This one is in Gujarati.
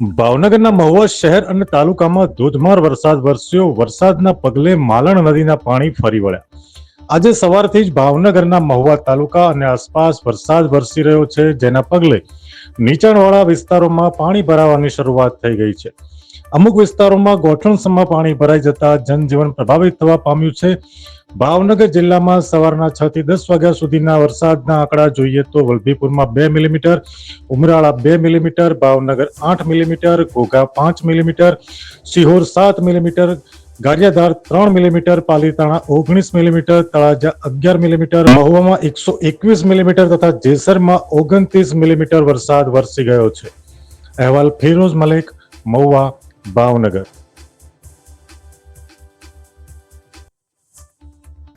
ભાવનગરના મહુવા શહેર અને તાલુકામાં ધોધમાર વરસાદ વરસ્યો. વરસાદના પગલે માલણ નદીના પાણી ફરી વળ્યા. આજે સવારથી જ ભાવનગરના મહુવા તાલુકા અને આસપાસ વરસાદ વરસી રહ્યો છે, જેના પગલે નીચાણવાળા વિસ્તારોમાં પાણી ભરાવાની શરૂઆત થઈ ગઈ છે. અમુક વિસ્તારોમાં ગોઠણસમાં પાણી ભરાઈ જતા જનજીવન પ્રભાવિત થવા પામ્યું છે. ભાવનગર જિલ્લામાં સવારના છ થી દસ વાગ્યા સુધીના વરસાદના આંકડા જોઈએ તો વલભીપુરમાં બે મિલીમીટર, ઉમરાળા બે મિલીમીટર, ભાવનગર આઠ મિલીમીટર, ઘોઘા પાંચ મિલીમીટર સિહોર સાત મિલીમીટર, ગારિયાધાર ત્રણ મિલીમીટર, પાલીતાણા ઓગણીસ મિલીમીટર, તળાજા અગિયાર મિલીમીટર, મહુવામાં એકસો એકવીસ મિલીમીટર તથા જેસરમાં ઓગણત્રીસ મિલીમીટર વરસાદ વરસી ગયો છે. અહેવાલ ફિરોઝ મલેક, મહુવા, ભાવનગર.